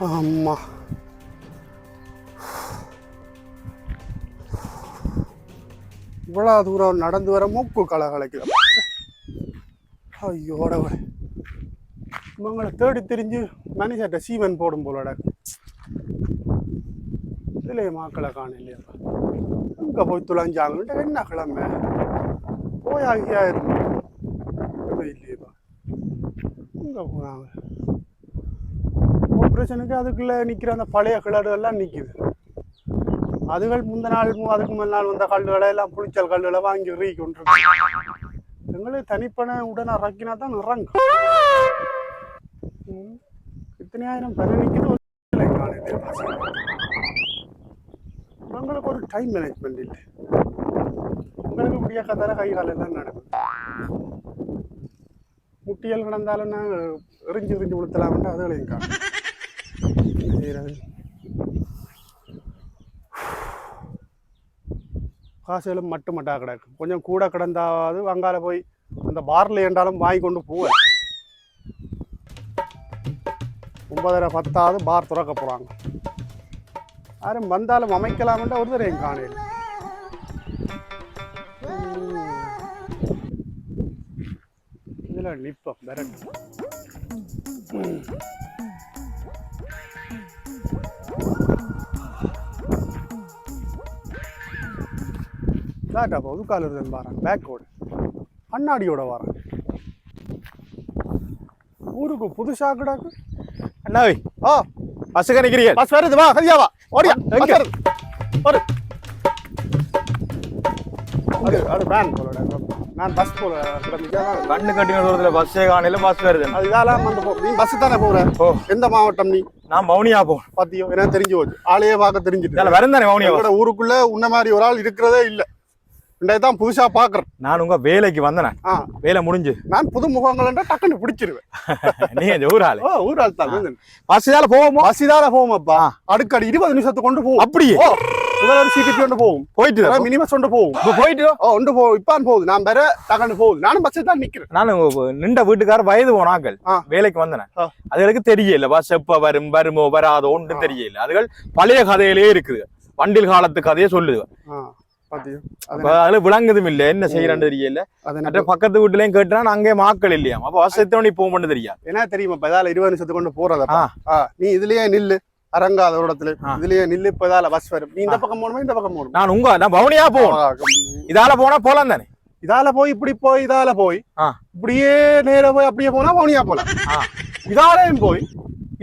ஆமாம் இவ்வளோ தூரம் நடந்து வர மூக்கு கலகலைக்குது ஐயோட இவங்களை தேடி தெரிஞ்சு மனுஷட்ட சீவன் போடும் போலட இதுலேயே மாக்களை காணும் இல்லையா அங்கே போய் துளைஞ்சாங்கன்ட்டு என்ன கிழமை? போய் ஆகியாயிரும் இல்லையப்பா. அங்கே போனாங்க? ஆப்ரேஷனுக்கு அதுக்குள்ளே நிற்கிற அந்த பழைய கிணறு எல்லாம் நிற்கிது அதுகள் முந்த நாள் அதுக்கு முதல் நாள் வந்த கல்லுகளை எல்லாம் புளிச்சல் கல்லுகளை வாங்கி ரீ கொண்டு எங்களுக்கு தனிப்பனை உடனே இறக்கினா தான் இறங்கும். இத்தனை ஆயிரம் பேர் நிற்கிறது ஒரு உங்களுக்கு ஒரு டைம் மேனேஜ்மெண்ட் இல்லை. உங்களுக்கு முடிய கதார கை காலையில் நடக்கும். முட்டியல் கிடந்தாலும் நாங்கள் எரிஞ்சு எரிஞ்சு கொடுத்தலாம்ட்டு அதுகளையும் காணும். என்ன காசுகளும் மட்டும் மட்டா கிடக்கு கொஞ்சம் கூட கிடந்தாவது அங்கால போய் அந்த பார்ல ஏண்டாலும் வாங்கி கொண்டு போவேன் ஒன்பதரை பத்தாவது பார் துறக்க போகிறாங்க யாரும் வந்தாலும் அமைக்கலாம்ன்ற ஒரு தடவை காணையில். இதில் நிற்போம் விரட்டு டாட்டா போகுது கால் இருந்தேன் வரேன் பேக்கோடு கண்ணாடியோட வரேன் ஊருக்கு புதுசாக கிடாக்கு. அண்ணாவை ஆ பஸ்ஸுக்கு நிக்கிறீங்க. பஸ் வருது வா கதியா வா. ஓடியா. எங்க? பஸ் வருது. ஒரு அது வேன் நான் பஸ் போல கண்ணு கட்டின தூரத்துல பஸ்ஸே காணையில பஸ் வருது. அது இதெல்லாம் வந்து போ நீ பஸ் தானே போற? ஓ. எந்த மாவட்டம் நீ? நான் மௌனியா போ பாத்தியோ எனக்கு தெரிஞ்சு போச்சு. ஆளையே பார்க்க தெரிஞ்சுட்டு. மௌனியா எங்களோட ஊருக்குள்ள உன்ன மாதிரி ஒரு ஆள் இருக்கிறதே இல்ல. இன்றைய தான் புதுசா பாக்குறேன். நான் உங்க வேலைக்கு வந்தேன். வேலை முடிஞ்சு. நான் புது முகங்கள்ன்றா டக்குன்னு பிடிச்சிருவேன். நீங்க இந்த ஊர் ஆளு ஓ ஊர் ஆள் தான் பஸ் இதால போவோமோ? பசிதால போவோம்ப்பா ஆ. அடுக்கடி இருபது நிமிஷத்துக்கு கொண்டு போகும் அப்படியே? ஒரு சீக்கிரம் கொண்டு போகும் போயிட்டு. மினிமம் கொண்டு இப்ப போயிட்டு ஓ ஒன்று போ இப்பான் போகுது. நான் வேற டக்குன்னு போகுது. நானும் தான் நிக்கிறேன். நான் நின்ற வீட்டுக்கார வயது போனாக்கள். வேலைக்கு வந்தேன். அதுகளுக்கு தெரியல. பஸ் எப்ப வரும் வருமோ வராதோ ஒன்றும் தெரியல. அதுகள் பழைய கதையிலே இருக்குது. வண்டில் காலத்து கதையை சொல்லுது. அப்ப அதுல விளங்குதும் இல்ல என்ன செய்யறான்னு தெரியல. மற்ற பக்கத்து வீட்டுலயும் கேட்டா அங்கே மாக்கள் இல்லையாம் அப்ப எத்தனை போக மாட்டேன் தெரியாது என்ன தெரியுமா இப்ப இதால இருபது நிமிஷத்துக்கு கொண்டு. ஆ. நீ இதுலயே நில்லு அரங்காத இடத்துல. இதுலயே நில்லு இப்ப இதால பஸ் வரும். நீ இந்த பக்கம் போகணுமா இந்த பக்கம் போகணும்? நான் உங்க நான் பவனியா போகணும். இதால போனா போலாம் தானே? இதால போய் இப்படி போய் இதால போய். இப்படியே நேரா போய் அப்படியே போனா மௌனியா போலாம். இதாலையும் போய்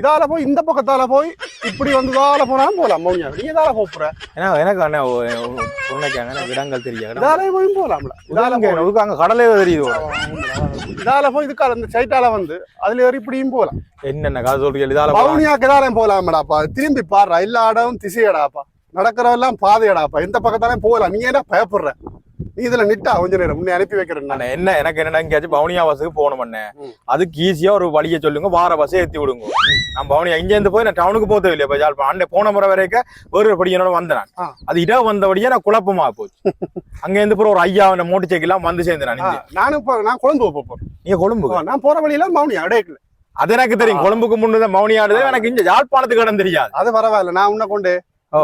இதால போய் இந்த பக்கத்தால போய் இப்படி வந்து இதால போனாலும் போலாம் மௌனியா. நீ போப் போற ஏன்னா எனக்கு அண்ணா சொன்னக்காங்க எனக்கு இடங்கள் தெரியாது. இதாலே போய் போலாம்ல இதால உதுக்கு அங்க கடலே தெரியுது இதால போய் இதுக்கால இந்த சைட்டால வந்து அதுல ஏறி இப்படியும் போலாம் என்னென்ன கதை சொல்றீங்க? இதால போலாம். மௌனியாக்கு இதாலையும் போலாமடாப்பா திரும்பி பாடுறா. எல்லா இடமும் திசையடாப்பா. நடக்கிறவெல்லாம் பாதையடாப்பா. எந்த பக்கத்தாலையும் போகலாம். நீ என்ன பயப்படுற? இதுல நிட்டா கொஞ்ச நேரம். முன்னே அனுப்பி வைக்கிறேன் என்ன? எனக்கு எங்கேயாச்சும் பவுனியா பஸ்ஸுக்கு போகணும் அண்ணே. ம். அதுக்கு ஈஸியா ஒரு வழியை சொல்லுங்க வார பஸ்ஸை ஏத்தி விடுங்க. நான் பவுனியா இங்க இருந்து போய் நான் டவுனுக்கு போக தேவையில்லை இப்போ ஜாழ்ப்பாணம் அண்ணே போன முறை வரைக்கும் ஒரு படி என்னோட வந்தேன். அது இடம் வந்தபடியே நான் குழப்பமா போச்சு. அங்க இருந்து போற ஒரு ஐயா மோட்டர் சைக்கிள்லாம் வந்து சேர்ந்தேன். நானும் இப்போ நான் கொழும்பு போறேன். நீங்க கொழும்பு நான் போற வழியில மௌனியா அடையக்கல. அது எனக்கு தெரியும் கொழும்புக்கு முன்னுதான் மௌனியாடுது எனக்கு இங்க யாழ்ப்பாணத்துக்கு இடம் தெரியாது. அது பரவாயில்ல நான் உன்னை கொண்டு.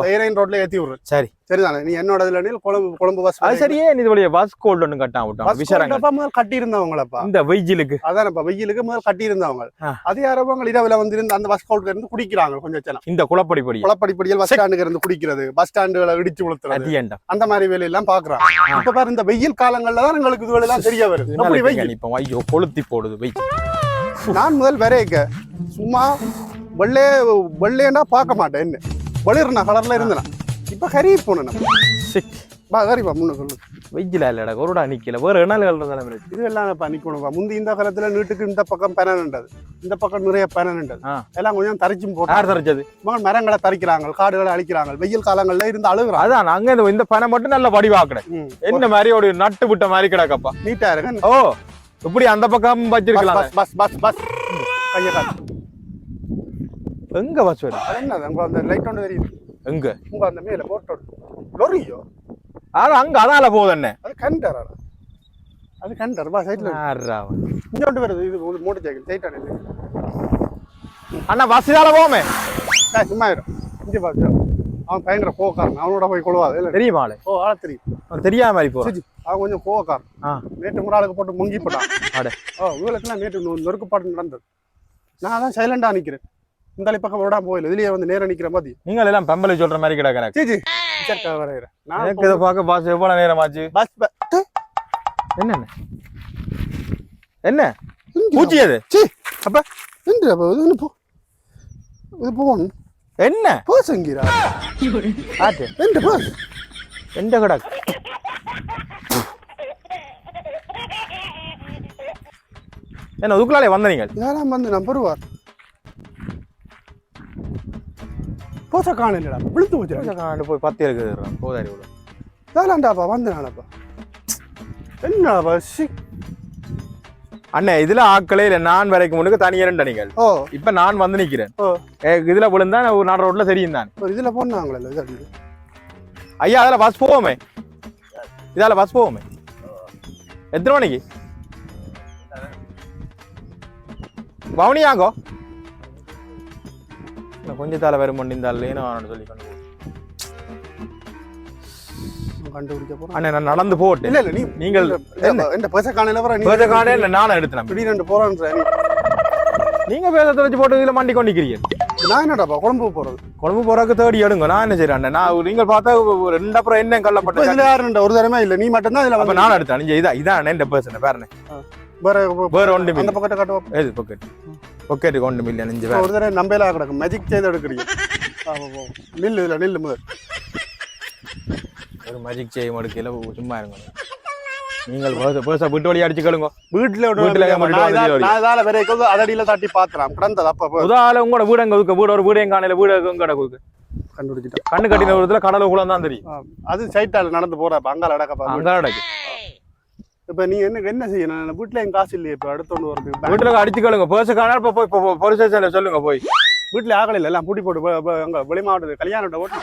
ஏரைன் ரோட்ல ஏத்தி விடுறேன். சரி. சரிதானே? நீ என்னோட இதுல கொழும்பு கொழும்பு பஸ் அது சரியே நீ வழிய பஸ் கோல்டு ஒன்று விட்டான் விசாரங்க முதல் கட்டி இருந்தவங்களப்பா இந்த வெயிலுக்கு. அதானப்பா வெயிலுக்கு முதல் கட்டி இருந்தவங்க. அது யாரோ அவங்க இரவுல வந்து இருந்து அந்த பஸ் கோல்ட்ல இருந்து குடிக்கிறாங்க கொஞ்சம் இந்த குளப்படி படி பஸ் ஸ்டாண்டுக்கு இருந்து குடிக்கிறது பஸ் ஸ்டாண்டுகளை இடிச்சு அதிகண்டா அந்த மாதிரி வேலையெல்லாம் பாக்குறாங்க இப்ப பாரு இந்த வெயில் காலங்கள்ல தான் எங்களுக்கு இது எல்லாம் தெரிய வருது. இப்போ? ஐயோ கொளுத்தி போடுது வெயில். நான் முதல் வரைக்க. சும்மா வெள்ளே வெள்ளையண்டா பார்க்க மாட்டேன் என்ன வெளிர்னா கலர்ல இருந்தேன்? இப்ப கறி நம்ம. சிக். பா கறிப்பா முன்ன சொல்லு. வெயில இல்லடா ஒருடா நிக்கல. வேற தானே இருக்கு இது எல்லாம் இப்ப நிக்கணும்பா முந்தி இந்த காலத்துல நீட்டுக்கு இந்த பக்கம் பெனன்ண்டது இந்த பக்கம் நிறைய பெனன்ண்டது. எல்லாம் கொஞ்சம் தரிச்சும் போட்டு. யார் தரைச்சது? மரங்களை தரிக்கிறாங்க காடுகளை அழிக்கிறாங்க வெயில் காலங்கள்ல இருந்து அழுகுறாங்க அதான் அங்க இந்த பனை மட்டும் நல்ல வடிவாக்குறேன். என்ன மாதிரி ஒரு நட்டு விட்ட மாதிரி கிடக்கப்பா. நீட்டா இருங்க ஓ இப்படி அந்த பக்கம் வச்சிருக்கலாம்? Bus bus bus bus. கையை எங்க பஸ் வரும் அது என்னது? உங்க அந்த லைட் ஒன்று தெரியுது. எங்க? உங்க அந்த மேல போட்டோ லொரியோ? அது அங்க அதால போகுது என்ன அது கண்டர் அது கண்டர் யார்ரா அவன்? இங்கோட்டு வருது இது மோட்டர் சைக்கிள் சைட்டான அண்ணா பஸ் இதால போமே சும்மா இரு. இங்கே பாரு அவன் பயங்கர கோவக்காரன் அவனோட போய் கொள்வாது இல்லை. தெரியுமா ஆளு ஓ ஆள தெரியும். அவன் தெரியாம மாதிரி போ. அவன் கொஞ்சம் கோவக்காரன் ஆ. நேற்று முறாளுக்கு போட்டு முங்கி போட்டான். அட. ஓ இவங்களுக்குலாம் நேற்று நொறுக்குப்பாடு நடந்தது. நான் தான் சைலண்டாக நிற்கிறேன் இந்த பக்கம் விடாம போயில இதுலயே வந்து நேரம் நிற்கிற மாதிரி. நீங்கள் எல்லாம் பெம்பளை சொல்ற மாதிரி கிடக்கு எனக்கு. சீச்சி டீச்சர்க்காக வரைகிறேன் நான் எனக்கு இதை பார்க்க பாஸ் எவ்வளவு நேரம் ஆச்சு பஸ் என்ன என்ன? பூச்சி அது சீ அப்ப என்று அப்ப இது என்ன போ. இது போகணும். என்ன? போ சங்கீரா. ஆச்சு என்று பஸ் எந்த கிடக்கு? என்ன அதுக்குள்ளாலே வந்த நீங்கள்? யாராம் வந்து நான் பெறுவார் போச காணலடா விழுத்து வச்சிருக்கேன் காண்டு போய் பத்து இருக்குது போதாரி விட வேலாண்டாப்பா வந்து நானப்பா என்னப்பா சி. அண்ணே இதுல ஆக்களே இல்ல. நான் வரைக்கும் முன்னுக்கு தனியா ரெண்டு நீங்கள். ஓ. இப்ப நான் வந்து நிக்கிறேன். ஓ. ஏ, இதுல விழுந்தா ஒரு நாலு ரோட்ல தெரியும் தான். இதுல போனாங்களே இது ஐயா அதில் பஸ் போவோமே. இதால பஸ் போவோமே. எத்தனை மணிக்கு? பவுனியாங்கோ? இன்னும் கொஞ்சம் தலை வரும் பண்ணி இந்த இல்லைன்னு சொல்லி கொண்டு. கண்டுபிடிக்க போறோம். அண்ணே நான் நடந்து போட்டு இல்ல இல்ல நீ நீங்கள் இந்த பேச காணல வர நீ பேச இல்லை எடுத்தேன் திடீர்னு ரெண்டு போறேன்ற நீ நீங்க பேசத்தை வச்சு போட்டு இதுல மண்டி கொண்டிக்கிறீங்க நான் என்னடாப்பா குழம்பு போறது? கொழும்பு போறதுக்கு தேடி எடுங்க. நான் என்ன செய்யறேன்? நான் நீங்கள் பார்த்தா ரெண்டு அப்புறம் என்ன கள்ளப்பட்ட இதுல யாருன்ற ஒரு தரமே இல்ல நீ மட்டும் தான் இதுல நான் எடுத்தேன் நீங்க இதான் இதான் இந்த பேருண்ணே வேற வேற ஒன்று அந்த பக்கத்தை காட்டுவோம் ஏது பொக்கெட் பொக்கெட்டுக்கு ஒன்று மில்லியன் அஞ்சு பேர் ஒரு தடவை நம்பையில கிடக்கும் மேஜிக் செய்து எடுக்கிறீங்க. நில்லு இதுல நில்லு முதல் ஒரு மேஜிக் செய்ய மடுக்கையில் சும்மா இருங்க. நீங்கள் பேச விட்டு வழி அடிச்சு கேளுங்க. வீட்டுல விட வீட்டுல இதால வேற அதடியில தட்டி பாத்துறான் கிடந்தது அப்ப உதால உங்களோட வீடு எங்க ஒதுக்க வீடு ஒரு வீடு எங்க காணையில வீடு எங்க கிடக்கு? கண்ணு கட்டின விதத்துல கடலை குளம் தான் தெரியும் அது சைட்டால நடந்து போறப்ப அங்கால அடக்கப்பா. அங்க கிடக்கு இப்ப நீ என்ன என்ன செய்யணும் நான் வீட்டுல என் காசு இல்லையே இப்ப அடுத்தொண்டு வருது. பேங்க் வீட்டுல அடிச்சு கேளுங்க பேச காணா இப்ப போய் இப்போ போலீஸ் ஸ்டேஷன்ல சொல்லுங்க போய். வீட்டுல ஆகல இல்ல எல்லாம் பூட்டி போட்டு அங்க வெளி மாவட்டத்து கல்யாணம் ஓட்டு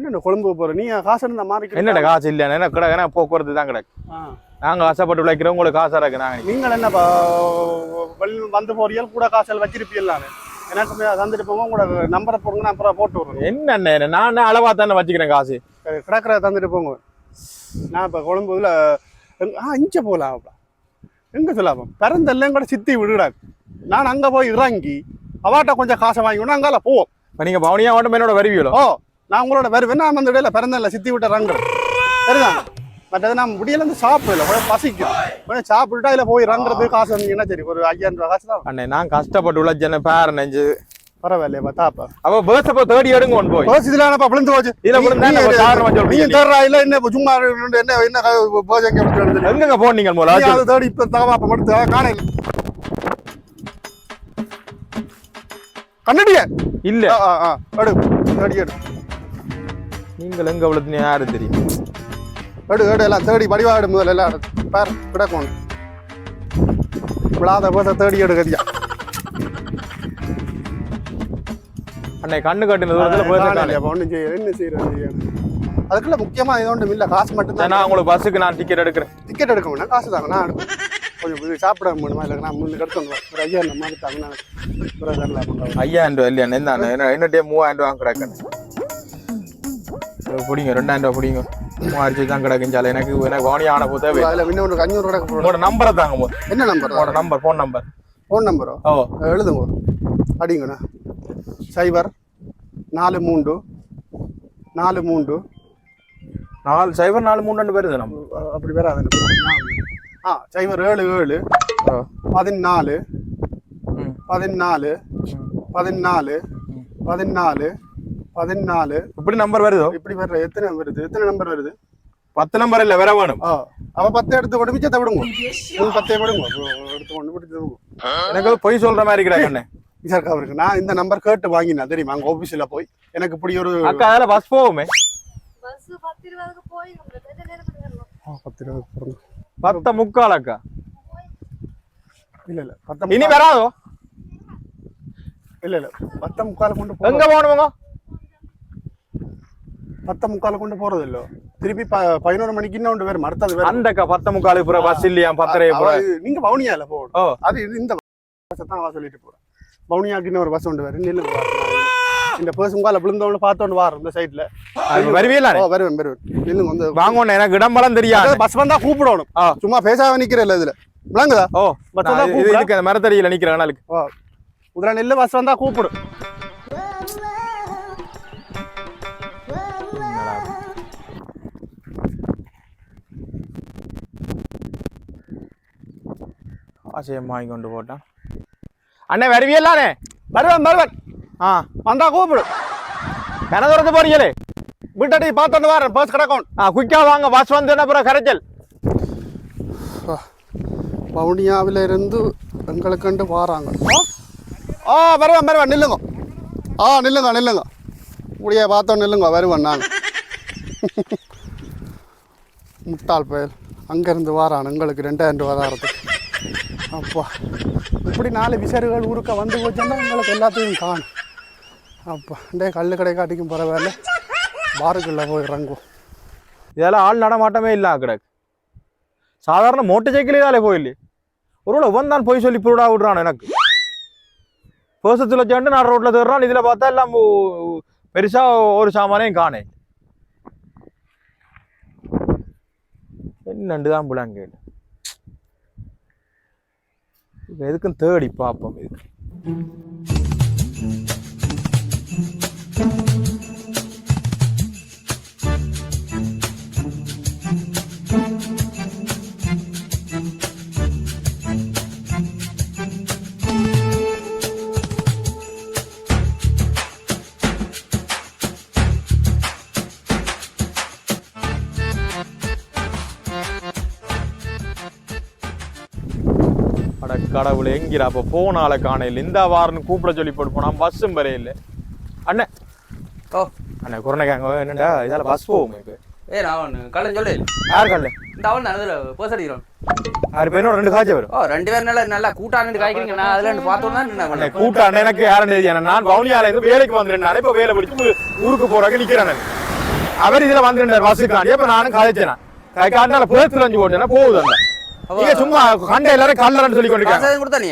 என்ன கொழும்பு போற? நீ காசு இருந்தா மாறிக்க என்னடா காசு இல்ல என்ன கிடக்கு என்ன போக்குவரத்து தான் கிடக்கு. நாங்க கஷ்டப்பட்டு விளைக்கிறோம் உங்களுக்கு காசா இருக்கு நாங்க நீங்கள் என்ன வெளி வந்து போறியல் கூட காசல் வச்சிருப்பீங்களான்னு எனக்கு தந்துட்டு போங்க உங்களோட நம்பரை போடுங்க நான் அப்புறம் போட்டு விடுறேன். என்ன? நான் அளவா தானே வச்சுக்கிறேன் காசு? கிடக்கிற தந்துட்டு போங்க. நான் இப்போ கொழும்பு இதுல எங்க- ஆ இங்கே போகலாம் அப்பா. எங்கே சொல்லாம? பிறந்தெல்லாம் கூட சித்தி விடுடா. நான் அங்கே போய் இறங்கி அவாட்ட கொஞ்சம் காசை வாங்கி அங்கால போவோம். இப்ப நீங்க பவுனியா மட்டும் என்னோட வருவீங்களோ? ஓ நான் உங்களோட வருவேன். நான் அந்த இடையில பிறந்தல சித்தி விட்ட ரங்குறேன் சரிதான். மற்றது நான் முடியல இருந்து சாப்பிடல. கொஞ்சம் பசிக்கும். கொஞ்சம் சாப்பிட்டுட்டு அதில் போய் ரங்குறது காசு வந்தீங்கன்னா சரி ஒரு ஐயாயிரம் ரூபா காசு தான். அண்ணே நான் கஷ்டப்பட்டு உழைச்சேன் பேர நெஞ்சு. பரவாயில்லையா பார்த்தாப்பா அப்ப பேச போய் தேடி எடுங்க ஒன்று போய். போச்சு இதுல விழுந்து போச்சு. இதுல விழுந்தா காரணமா சொல்றீங்க நீ தேடுறா இல்ல என்ன சும்மா என்ன என்ன போஜங்க எடுத்து எங்கங்க போனீங்க போல அதை தேடி இப்ப மட்டும் கண்ணடிய? இல்ல. ஆ, ஆ, எடு தேடி எடு நீங்கள் எங்க விழுத்துனீங்க யாரு தெரியும்? எடு எடு எல்லாம் தேடி வடிவா எடு முதல்ல எல்லாம். பாரு கிடக்கும் விழாத தேடி எடு அன்னை கண்ணு கட்டின தூரத்துல காணல அப்ப செய்ய என்ன செய்யறது அதுக்குள்ள முக்கியமா இது ஒன்றும் இல்ல காசு மட்டும் தான் நான் உங்களுக்கு பஸ்ஸுக்கு நான் டிக்கெட் எடுக்கிறேன். டிக்கெட் எடுக்க வேணாம் காசு தாங்க நான் கொஞ்சம் சாப்பிட வேணுமா இல்லை நான் முன்னு எடுத்து வந்து ஒரு ஐயா இந்த மாதிரி தாங்க நான் ஐயாயிரம் ரூபாய் இல்லையா என்ன என்ன என்னட்டே மூவாயிரம் ரூபா கிடக்குன்னு இதை பிடிங்க ரெண்டாயிரம் ரூபா பிடிங்க. மூவாயிரத்து தான் கிடக்குன்னு சால எனக்கு எனக்கு வாணியான போது அதில் இன்னும் ஒரு அஞ்சூறு கிடக்கு உங்களோட நம்பரை தாங்க போது என்ன நம்பர் உங்களோட நம்பர் ஃபோன் நம்பர் ஃபோன் நம்பரோ ஓ. எழுதுங்க. அடிங்கண்ணா. சைபர். நாலு மூன்று. நாலு மூன்று. நாலு சைபர் நாலு மூணு ரெண்டு பேர் நம்ம அப்படி வராது எனக்கு. ஆ சைபர் ஏழு ஏழு. பதினாலு. பதினாலு. பதினாலு. பதினாலு. பதினாலு. இப்படி நம்பர் வருதோ? இப்படி வர்ற எத்தனை வருது? எத்தனை நம்பர் வருது? பத்து நம்பர் இல்லை வேற வேணும். அவ பத்து எடுத்து கொண்டு மிச்சத்தை விடுங்க. பத்தே விடுங்க. எடுத்து கொண்டு விடுங்க. எனக்கு பொய் சொல்ற மாதிரி கிடக்கு விசாரிக்கா இருக்கு நான் இந்த நம்பர் கேட்டு வாங்கினேன் தெரியுமா? அங்க ஆபீஸ்ல போய். எனக்கு இப்படி ஒரு அக்கா அதில் பஸ் போவோமே. பஸ் பத்து பத்து இருபது போடுங்க. பத்த முக்கால் அக்கா. இல்ல இல்ல பத்தம் இனி வராதோ? இல்ல இல்ல பத்த முக்கால கொண்டு எங்க போறது போகணுமோ பத்த முக்கால கொண்டு போறது இல்ல. திருப்பி ப பதினோரு மணிக்கு இன்னும் வேற அடுத்தது வேற அந்த அக்கா பத்த முக்காலுக்கு புற பஸ் இல்லையா? பத்தரை நீங்க வவுனியால போகணும். ஓ. அது இது இந்த தான் சொல்லிட்டு போறேன். பவுனியாக்கு இன்னொரு பஸ் கொண்டு வரும் வாரேன். இந்த பர்ஸ் உங்கால விழுந்தவனு பார்த்தோன்னு வாரம் இந்த சைட்ல வருவீங்களா ஓ வருவேன் வருவேன். நில்லுங்க வந்து வாங்க எனக்கு இடம்பலம் தெரியாது. பஸ் வந்தா கூப்பிடணும். சும்மா பேசாம நிக்கிறேன் இதுல. விளங்குதா? ஓ பஸ் வந்தா கூப்பிடு. மரத்தடியில நிக்கிறேன் நாளுக்கு ஓ உதிரா நெல்லு பஸ் வந்தா கூப்பிடு. ஆசையம் வாங்கி கொண்டு போட்டான். அண்ணே வருவியல்லானே வருவேன் வருவேன். ஆ வந்தா கூப்பிடு. கன தூரத்து போறீங்களே வீட்டாடி பார்த்தோன்னு வரேன் பஸ் கிடக்கும். ஆ குயிக்கா வாங்க பஸ் வந்து அப்புறம் கரைச்சல்? வவுனியாவில இருந்து எங்களுக்குண்டு வாராங்க. ஆ வருவேன் வருவேன் நில்லுங்க. ஆ நில்லுங்க நில்லுங்க. இப்படியே பார்த்தோம் நில்லுங்க வருவேன் நான். முட்டாள் பயல். அங்கேருந்து வாரான் எங்களுக்கு ரெண்டாயிரம் ரூபா தான் அப்பா. இப்படி நாலு விசருகள் ஊருக்க வந்து போச்சுன்னா எங்களுக்கு எல்லாத்தையும் காணும். அப்போ டே கல் கடை காட்டிக்கும் பரவாயில்ல. பாருக்குள்ள போய் இறங்குவோம் இதெல்லாம் ஆள் நடமாட்டமே இல்லை கிடக்கு சாதாரண மோட்டர் சைக்கிளே தாலே போயில்லை. ஒருவேளை இவன் தான் போய் சொல்லி புருடா விடுறான் எனக்கு? பேசத்துல வச்சுட்டு நான் ரோட்டில் தேடுறான் இதில் பார்த்தா எல்லாம் பெருசாக ஒரு சாமானையும் காணேன். என்னண்டு தான் புலாங்க கேட்டு எதுக்கும் தேடி பார்ப்போம். இதுக்கு கடவுளே எங்கிற அப்ப போனால காணையில் இந்த வாரம்னு கூப்பிட சொல்லி போட்டு போனா பஸ்ஸும் வரையில அண்ணே. ஓ. அண்ணே குரணக்காங்க. என்னடா இதால பஸ் போகும் இப்ப? ஏ நான் கள்ளன் சொல்லு யார் கல்ல இந்த அவன் அதில் பேச அடிக்கிறோம் ஆறு பேரும் ரெண்டு காய்ச்சல் வரும். ஓ ரெண்டு பேரும் நல்லா நல்லா கூட்டாண்டு காய்க்கிறீங்க நான் அதில் ரெண்டு பார்த்தோம் தான் அண்ணே நான் கூட்டாண்ட எனக்கு யாரும் தெரியாது. நான் வவுனியால இருந்து வேலைக்கு வந்துருந்தேன். இப்ப வேலை பிடிச்சு ஊருக்கு போறாங்க நிக்கிறேன் நான். அவர் இதுல வந்துருந்தார் பஸ்ஸுக்காண்டி அப்ப நானும் கதைச்சேன் காட்டினால பேத்துல அஞ்சு போட்டேன்னா போகுது அந்த நீங்க சும்மா கண்ட எல்லாரும் கல்லறன்னு சொல்லி கொண்டு காசு எதுவும் கொடுத்தா நீ?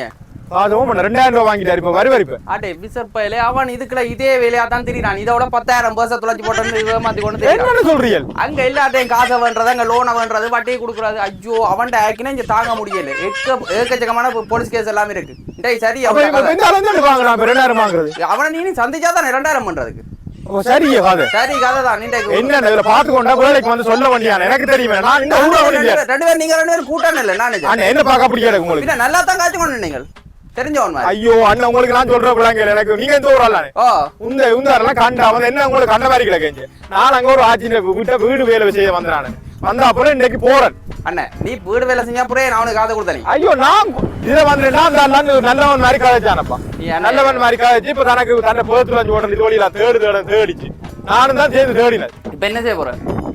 அதுவும் பண்ண ரெண்டாயிரம் ரூபாய் வாங்கிட்டாரு இப்ப ஆட்டே பிசர் பயலே. அவன் இதுக்குள்ள இதே வேலையா தான் திரிறான் இதோட பத்தாயிரம் பேச துளைச்சி போட்டு ஏமாத்தி கொண்டு என்னன்னு சொல்றீங்க அங்க எல்லாத்தையும் காசை வேண்டது அங்க லோனை வேண்டது வட்டியை கொடுக்குறது. ஐயோ அவன்கிட்ட ஆக்கினா இங்க தாங்க முடியல. ஏக்க ஏக்கச்சக்கமான போலீஸ் கேஸ் எல்லாமே இருக்கு. டேய் சரி அவன் ரெண்டாயிரம் வாங்குறது. அவனை நீ சந்திச்சா தான் ரெண்டாயிரம் பண்றதுக்கு. சரியே கதை சரி கதை தான் என்ன இதுல பாத்து கொண்டா வேலைக்கு வந்து சொல்ல வேண்டியான எனக்கு தெரியுமே நான் இந்த ஊர்ல வேண்டிய ரெண்டு பேரும் நீங்க ரெண்டு பேரும் கூட்டம் இல்ல நான் அண்ணன் என்ன பார்க்க பிடிக்காது உங்களுக்கு. நல்லா தான் காய்ச்சி கொண்டு நீங்கள். ஐயோ அண்ணன் உங்களுக்கு நான் சொல்ற பிள்ளைங்க எனக்கு நீங்க எந்த உந்த உந்தாரெல்லாம் கண்ட அவன் என்ன உங்களுக்கு கண்ட மாதிரி கிடக்கு நான் அங்க ஒரு ஆட்சி விட்ட வீடு வேலை செய்ய வந்தானு வந்த அப்புறம் இன்னைக்கு போறேன். அண்ணே நீ வீடு வேலை செஞ்சா புரிய நான் அவனுக்கு காதை ஐயோ நான் இதுல வந்து நான் தான் நல்ல- நல்லவன் மாதிரி கதைச்சானப்பா நல்லவன் மாதிரி கதைச்சு இப்ப தனக்கு தன்னை பேத்துல அஞ்சு ஓட்டம் தோழியில தேடு தேட தேடிச்சு. நானும் தான் சேர்ந்து தேடினேன். இப்ப என்ன செய்ய போற?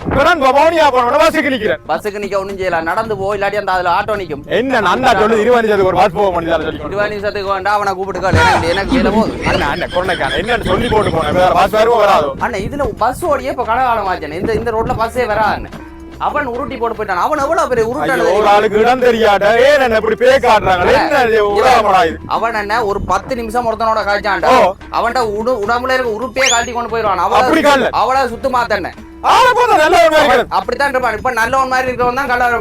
இப்ப நான் பவனியா போன வாசிக்கு நிக்கிறேன். பஸ்ஸுக்கு நிக்க ஒண்ணும் செய்யலாம் நடந்து போ இல்லாட்டி அந்த அதுல ஆட்டோ நிக்கும். என்ன நன்னா சொல்லு இருபது ஒரு பஸ் போக முடியாது சொல்லி. இருபது நிமிஷத்துக்கு வேண்டாம் அவனை கூப்பிட்டு கால் எனக்கு வேலை போகுது. அண்ணா அண்ணன் கொரோனாக்கான என்னன்னு சொல்லி போட்டு போனேன். பஸ் வராதோ. அண்ணே இதுல பஸ் ஓடியே இப்ப கடகாலம் ஆச்சு இந்த இந்த ரோட்ல பஸ்ஸே வராது அவன் உருட்டி போட்டு போயிட்டான். அவன் எவ்வளவு பெரிய ஐயோ, உருட்டான ஒரு ஆளுக்கு இடம் தெரியாத? ஏன் என்ன இப்படி பே காட்டுறாங்களே என்ன அவன் என்ன ஒரு பத்து நிமிஷம் ஒருத்தனோட காய்ச்சான்டா. அவன்கிட்ட உடு உடம்புல இருக்க உருப்பே காட்டி கொண்டு போயிடுவான். அப்படி அவள? அவள சுத்து மாத்தண்ணே ஆளை பார்த்தா நல்லவன் மாதிரி கிடக்கு. அப்படித்தான் இருப்பான். இப்ப நல்லவன் மாதிரி இருக்கிறவன் தான் கலர்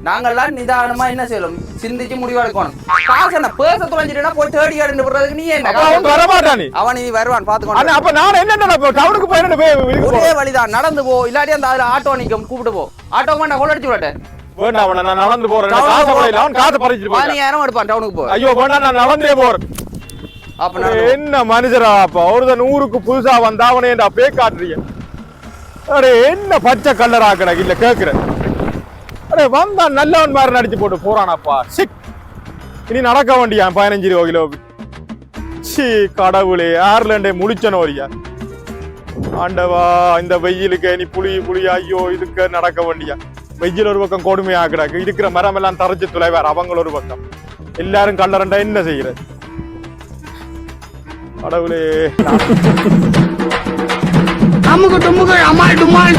விடுவான் நாங்கெல்லாம் நிதானமா என்ன செய்யணும்? சிந்திச்சு முடிவு எடுக்கணும் காசு என்ன பேச தொலைஞ்சிட்டா போய் தேடி எடுத்து விடுறதுக்கு நீ என்ன அவன் வரமாட்டான் நீ. அவன் நீ வருவான் பாத்துக்கோ அப்ப நான் என்ன டவுனுக்கு போய் ஒரே போறேன். வழிதான். நடந்து போ. இல்லாட்டி அந்த அதுல ஆட்டோ நிக்கும். கூப்பிட்டு போ. ஆட்டோ வேண்டாம் கோல் அடிச்சு விடட்டேன். வேண்டாம் நான் நடந்து போறேன். காசை போ. படையில அவன் காசை பறிச்சுட்டு போயிட்டான். பதினாயிரம் எடுப்பான் டவுனுக்கு போ. ஐயோ வேண்டாம் நான் நடந்தே போறேன். அப்ப. என்ன மனுஷரா அப்ப? ஒருத்தன் ஊருக்கு புதுசா வந்தா அவனை பே காட்டுறீங்க அடே என்ன பச்சை கல்லரா கிடக்கு? இல்ல கேக்குறேன். அடே வந்தான் நல்லவன் மாதிரி நடிச்சு போட்டு போறானாப்பா. சிக் இனி நடக்க வேண்டியா பதினஞ்சு இருபது கிலோ? சி கடவுளே ஏர்லேண்டே முடிச்சனோ ஒரியா ஆண்டவா இந்த வெயிலுக்கு நீ புளி புளி ஐயோ இதுக்கு நடக்க வேண்டியா. வெயில் ஒரு பக்கம் கொடுமையா கிடக்கு. இருக்கிற மரம் எல்லாம் தரைச்சு துளைவார் அவங்க ஒரு பக்கம். எல்லாரும் கல்லறண்டா என்ன செய்யறது கடவுளே அமுகு டுமுகு அமால் டுமால்.